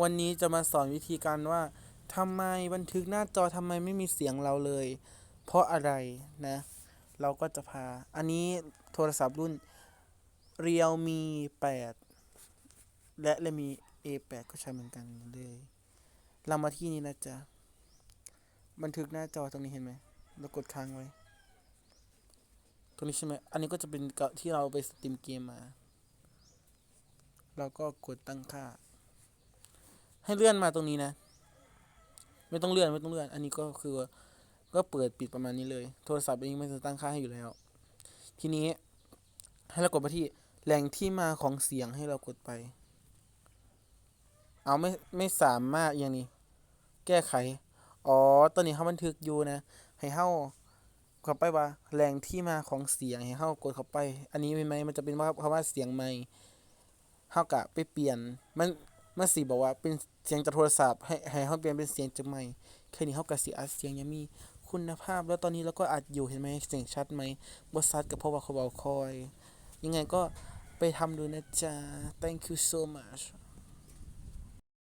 วันนี้จะมาสอนวิธีการว่าทำไมบันทึกหน้าจอทำไมไม่มีเสียงเราเลย เพราะอะไรนะ เราก็จะพา อันนี้โทรศัพท์รุ่น Realme 8และ Realme A8 ก็ใช้เหมือนกันเลย เรามาที่นี้นะจ๊ะ บันทึกหน้าจอตรงนี้เห็นไหมเรากดค้างไว้ ตรงนี้ใช่ไหม อันนี้ก็จะเป็นที่เราไปสตรีมเกมมา เราก็กดตั้งค่า ให้เลื่อนมาตรงนี้นะ ไม่ต้องเลื่อนไม่ต้องเลื่อน อันนี้ก็คือก็เปิดปิดประมาณนี้เลย โทรศัพท์เองมันจะตั้งค่าให้อยู่แล้ว ทีนี้ ให้เรากดไปที่แหล่งที่มาของเสียงให้เรากดไป เอาไม่ไม่สามารถอย่างนี้ แก้ไข อ๋อตอนนี้เขาบันทึกอยู่นะ ให้เฮาเข้าไปว่าแหล่งที่มาของเสียงให้เฮากดเข้าไป อันนี้เป็นไหมมันจะเป็นว่าคำว่าเสียงไม่เฮากะไปเปลี่ยนมัน มันสีบอกว่าเป็นเสียงจากโทรศัพท์ให้ให้เขาเปลี่ยนเป็นเสียงจากไมค์แค่นี้เขากะสีอัดเสียงยังมีคุณภาพ แล้วตอนนี้เราก็อัดอยู่เห็นไหมเสียงชัดไหมบ่ชัดกับพ่อว่าเขาเบาคอย ยังไงก็ไปทำดูนะจ๊ะ thank you so much